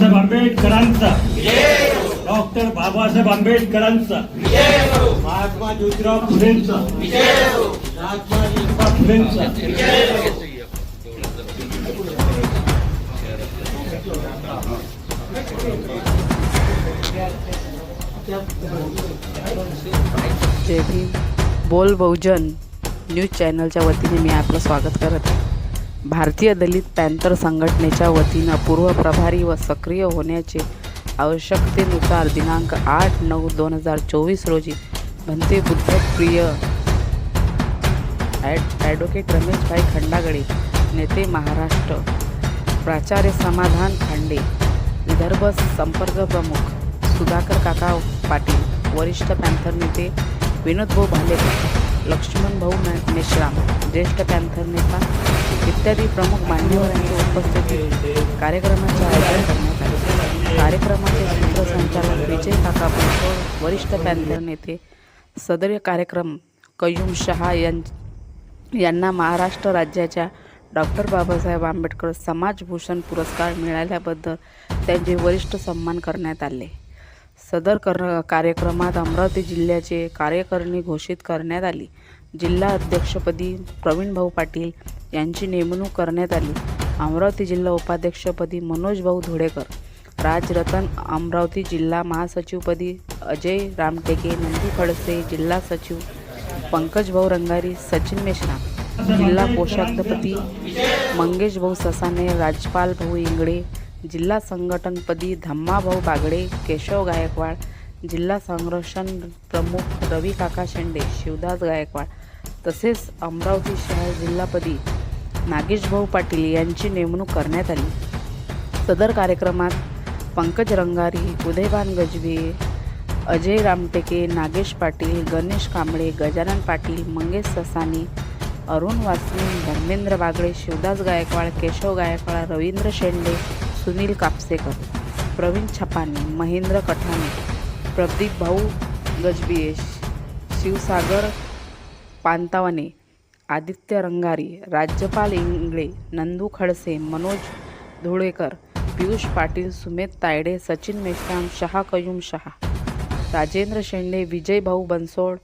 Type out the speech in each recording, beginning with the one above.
बाबासाहेब आंबेडकरांचा. डॉक्टर बाबासाहेब आंबेडकरांचा. महात्मा ज्योतिराव फुलेंचा. महात्मा ज्योतिबा फुलेंचा. जय भीम. बोल बहुजन न्यूज चॅनलच्या वतीने मी आपलं स्वागत करत आहे. भारतीय दलित पॅन्थर संघटनेच्या वतीनं पूर्व प्रभारी व सक्रिय होण्याचे आवश्यकतेनुसार दिनांक आठ नऊ दोन हजार चोवीस रोजी भंते बुद्धप्रिय ॲड ॲडव्होकेट रमेशभाई खंडागडे नेते महाराष्ट्र प्राचार्य समाधान खांडे विदर्भ संपर्क प्रमुख सुधाकर काका पाटील वरिष्ठ पॅन्थर नेते विनोदभाऊ भालेकर लक्ष्मण भाऊ मेश्राम ज्येष्ठ पॅन्थर नेता इत्यादी प्रमुख मान्यवरांच्या उपस्थितीत कार्यक्रमाचे आयोजन करण्यात आले. कार्यक्रमाचे सूत्रसंचालक विजय काका बनसोड वरिष्ठ पॅन्थर नेते सदर कार्यक्रम कयूम शहा यां यांना महाराष्ट्र राज्याच्या डॉक्टर बाबासाहेब आंबेडकर समाजभूषण पुरस्कार मिळाल्याबद्दल त्यांचे वरिष्ठ सन्मान करण्यात आले. सदर कर कार्यक्रमात अमरावती जिल्ह्याचे कार्यकारिणी घोषित करण्यात आली. जिल्हा अध्यक्षपदी प्रवीणभाऊ पाटील यांची नेमणूक करण्यात आली. अमरावती जिल्हा उपाध्यक्षपदी मनोज भाऊ धुळेकर राजरतन अमरावती जिल्हा महासचिवपदी अजय रामटेके नंदी खडसे जिल्हा सचिव पंकज भाऊ रंगारी सचिन मेश्राम जिल्हा कोषाध्यपती मंगेश भाऊ ससाने राजपाल भाऊ इंगळे जिल्हा संघटनपदी धम्माभाऊ बागडे केशव गायकवाड जिल्हा संरक्षण प्रमुख रवी काका शेंडे शिवदास गायकवाड तसेच अमरावती शहर जिल्हापदी नागेशभाऊ पाटील यांची नेमणूक करण्यात आली. सदर कार्यक्रमात पंकज रंगारी उदयभान गजबे अजय रामटेके नागेश पाटील गणेश कांबळे गजानन पाटील मंगेश ससानी अरुण वासनी धर्मेंद्र बागडे शिवदास गायकवाड केशव गायकवाड रवींद्र शेंडे सुनील कापसेकर प्रवीण छपाने महेंद्र कठाणे प्रदीप भाऊ गजबिये शिवसागर पांतावणे आदित्य रंगारी राज्यपाल इंगळे नंदू खडसे मनोज धुळेकर पियुष पाटील सुमेध तायडे सचिन मेश्राम शहा कयूम शहा राजेंद्र शेंडे विजय भाऊ बनसोड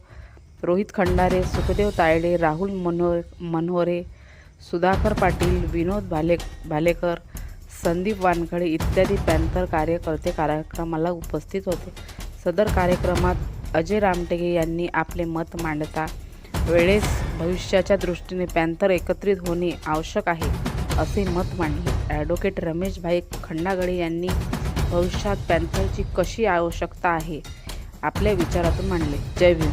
रोहित खंडारे सुखदेव तायडे राहुल मनोर मनोरे सुधाकर पाटील विनोद भाले भालेकर संदीप वानखडे इत्यादी पॅन्थर कार्यकर्ते कार्यक्रमाला उपस्थित होते. सदर कार्यक्रमात अजय रामटेके यांनी आपले मत मांडता वेळेस भविष्याच्या दृष्टीने पॅन्थर एकत्रित होणे आवश्यक आहे असे मत मांडले. ॲडव्होकेट रमेशभाई खंडागळे यांनी भविष्यात पॅन्थरची कशी आवश्यकता आहे? आपल्या विचारातून मांडले. जय भीम.